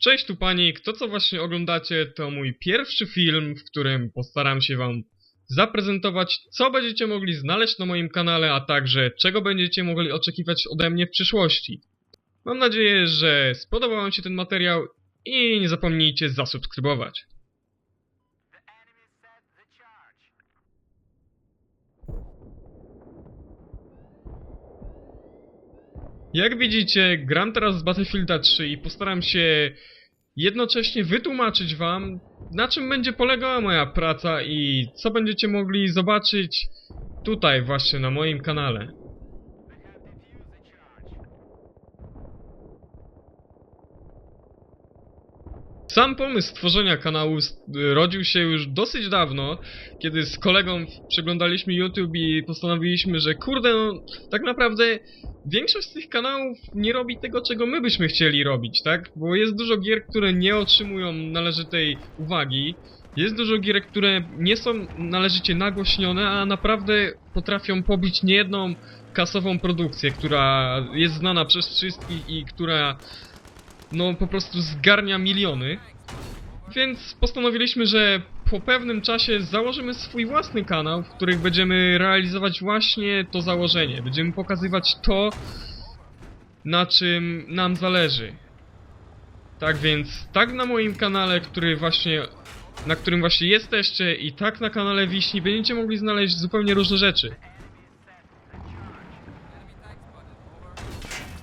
Cześć tu panik, to co właśnie oglądacie to mój pierwszy film, w którym postaram się wam zaprezentować, co będziecie mogli znaleźć na moim kanale, a także czego będziecie mogli oczekiwać ode mnie w przyszłości. Mam nadzieję, że spodobał wam się ten materiał i nie zapomnijcie zasubskrybować. Jak widzicie, gram teraz z Battlefielda 3 i postaram się jednocześnie wytłumaczyć wam, na czym będzie polegała moja praca i co będziecie mogli zobaczyć tutaj właśnie na moim kanale. Sam pomysł stworzenia kanału rodził się już dosyć dawno, kiedy z kolegą przeglądaliśmy YouTube i postanowiliśmy, że kurde, no, tak naprawdę większość z tych kanałów nie robi tego, czego my byśmy chcieli robić, tak? Bo jest dużo gier, które nie otrzymują należytej uwagi, jest dużo gier, które nie są należycie nagłośnione, a naprawdę potrafią pobić niejedną kasową produkcję, która jest znana przez wszystkich i która no po prostu zgarnia miliony. Więc postanowiliśmy, że po pewnym czasie założymy swój własny kanał, w których będziemy realizować właśnie to założenie. Będziemy pokazywać to, na czym nam zależy. Tak więc, tak na moim kanale, który właśnie, na którym właśnie jesteście i tak na kanale Wiśni będziecie mogli znaleźć zupełnie różne rzeczy.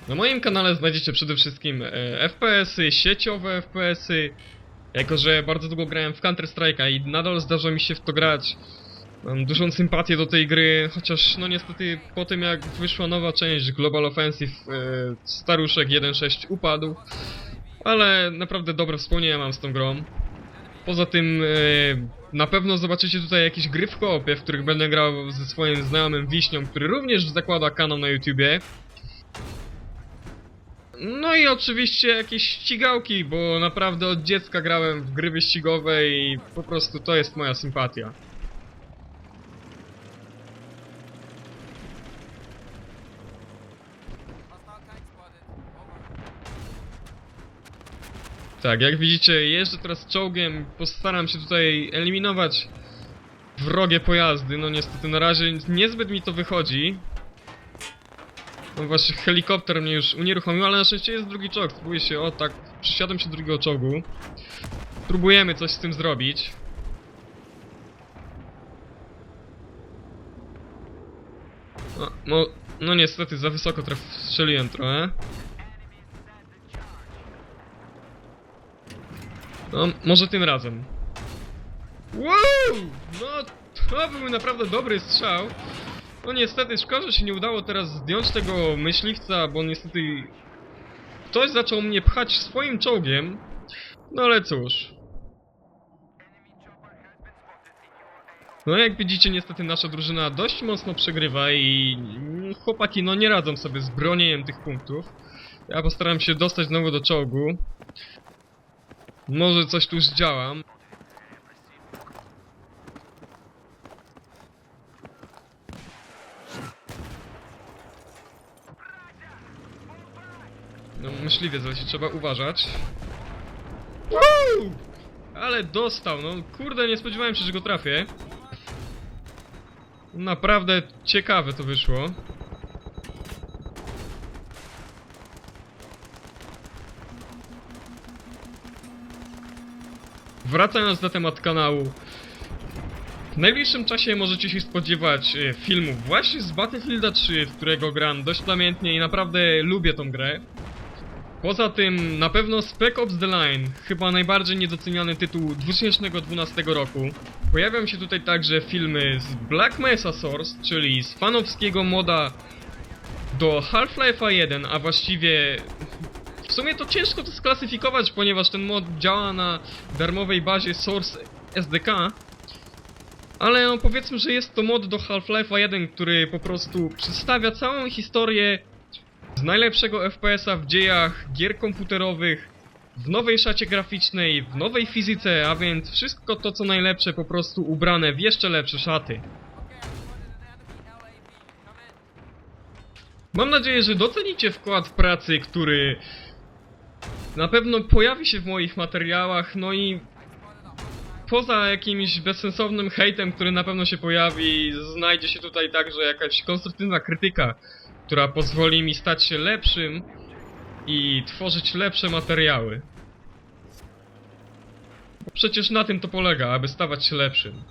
Na moim kanale znajdziecie przede wszystkim e, FPS-y, sieciowe FPS-y, jako że bardzo długo grałem w Counter Strike'a i nadal zdarza mi się w to grać. Mam dużą sympatię do tej gry, chociaż no niestety po tym jak wyszła nowa część Global Offensive, e, staruszek 1.6 upadł. Ale naprawdę dobre wspomnienia mam z tą grą. Poza tym e, na pewno zobaczycie tutaj jakieś gry w koopie, w których będę grał ze swoim znajomym Wiśnią, który również zakłada kanał na YouTubie. No i oczywiście jakieś ścigałki, bo naprawdę od dziecka grałem w gry wyścigowe i po prostu to jest moja sympatia. Tak, jak widzicie, jeżdżę teraz czołgiem, postaram się tutaj eliminować wrogie pojazdy, no niestety na razie niezbyt mi to wychodzi. No właśnie, helikopter mnie już unieruchomił, ale na szczęście jest drugi czołg. Spróbuję się, o tak, przysiadam się do drugiego czołgu. Próbujemy coś z tym zrobić. No, no, no niestety, za wysoko traf strzeliłem trochę. No, może tym razem. Wow! No, to był naprawdę dobry strzał. No niestety, szkoda, że się nie udało teraz zdjąć tego myśliwca, bo niestety ktoś zaczął mnie pchać swoim czołgiem. No ale cóż. No jak widzicie, niestety nasza drużyna dość mocno przegrywa i chłopaki no nie radzą sobie z bronieniem tych punktów. Ja postaram się dostać znowu do czołgu. Może coś tu zdziałam. No myśliwie, ale się trzeba uważać. Woo! Ale dostał, no kurde, nie spodziewałem się, że go trafię. Naprawdę ciekawe to wyszło. Wracając na temat kanału. W najbliższym czasie możecie się spodziewać e, filmów właśnie z Battlefielda 3, w którego gram dość pamiętnie i naprawdę lubię tą grę. Poza tym na pewno Spec Ops The Line, chyba najbardziej niedoceniany tytuł 2012 roku. Pojawią się tutaj także filmy z Black Mesa Source, czyli z fanowskiego moda do Half-Life'a 1, a właściwie w sumie to ciężko to sklasyfikować, ponieważ ten mod działa na darmowej bazie Source SDK. Ale no powiedzmy, że jest to mod do Half-Life'a 1, który po prostu przedstawia całą historię najlepszego FPS-a w dziejach gier komputerowych, w nowej szacie graficznej, w nowej fizyce, a więc wszystko to co najlepsze po prostu ubrane w jeszcze lepsze szaty. Mam nadzieję, że docenicie wkład pracy, który na pewno pojawi się w moich materiałach, no i poza jakimś bezsensownym hejtem, który na pewno się pojawi, znajdzie się tutaj także jakaś konstruktywna krytyka, która pozwoli mi stać się lepszym i tworzyć lepsze materiały. Bo przecież na tym to polega, aby stawać się lepszym.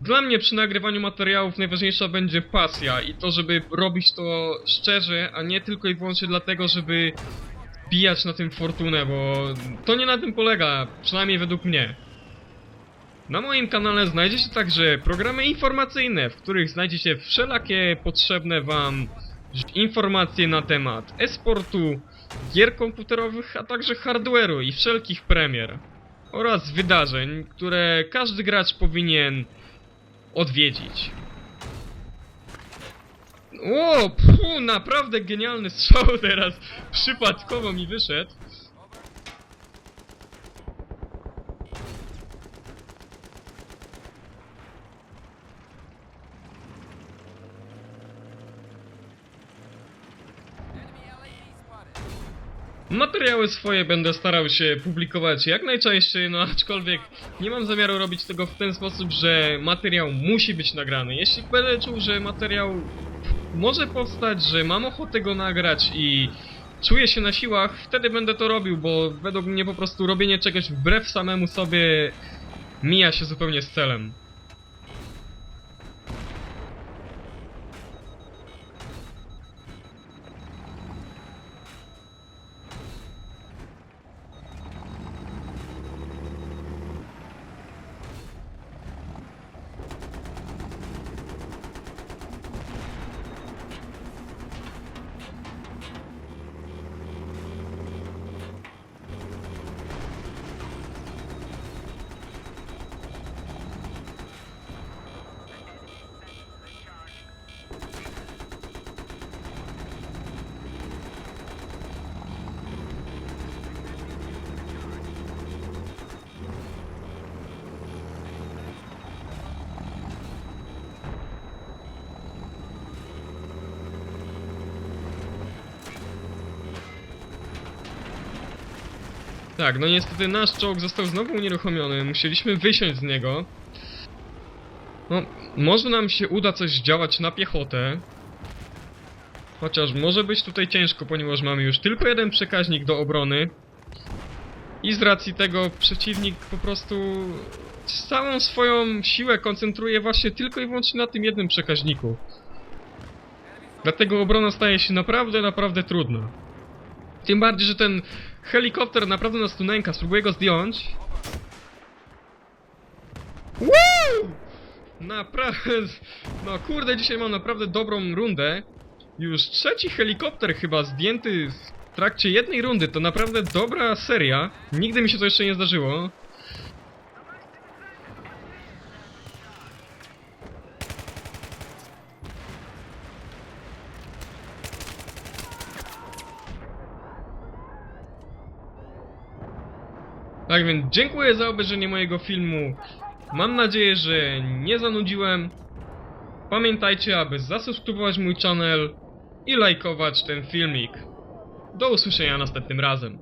Dla mnie przy nagrywaniu materiałów najważniejsza będzie pasja i to, żeby robić to szczerze, a nie tylko i wyłącznie dlatego, żeby bijać na tym fortunę, bo to nie na tym polega, przynajmniej według mnie. Na moim kanale znajdziecie także programy informacyjne, w których znajdziecie wszelakie potrzebne wam informacje na temat e-sportu, gier komputerowych, a także hardware'u i wszelkich premier oraz wydarzeń, które każdy gracz powinien odwiedzić. O, pfu, naprawdę genialny strzał teraz przypadkowo mi wyszedł. Materiały swoje będę starał się publikować jak najczęściej, no aczkolwiek nie mam zamiaru robić tego w ten sposób, że materiał musi być nagrany. Jeśli będę czuł, że materiał może powstać, że mam ochotę go nagrać i czuję się na siłach, wtedy będę to robił, bo według mnie po prostu robienie czegoś wbrew samemu sobie mija się zupełnie z celem. Tak, no niestety nasz czołg został znowu unieruchomiony, musieliśmy wysiąść z niego. No, może nam się uda coś działać na piechotę. Chociaż może być tutaj ciężko, ponieważ mamy już tylko jeden przekaźnik do obrony. I z racji tego przeciwnik po prostu całą swoją siłę koncentruje właśnie tylko i wyłącznie na tym jednym przekaźniku. Dlatego obrona staje się naprawdę, naprawdę trudna. Tym bardziej, że ten helikopter naprawdę nas tu nęka. Spróbuję go zdjąć. Woo! Naprawdę... No kurde, dzisiaj mam naprawdę dobrą rundę. Już trzeci helikopter chyba zdjęty w trakcie jednej rundy. To naprawdę dobra seria. Nigdy mi się to jeszcze nie zdarzyło. Tak więc dziękuję za obejrzenie mojego filmu. Mam nadzieję, że nie zanudziłem. Pamiętajcie, aby zasubskrybować mój channel i lajkować ten filmik. Do usłyszenia następnym razem.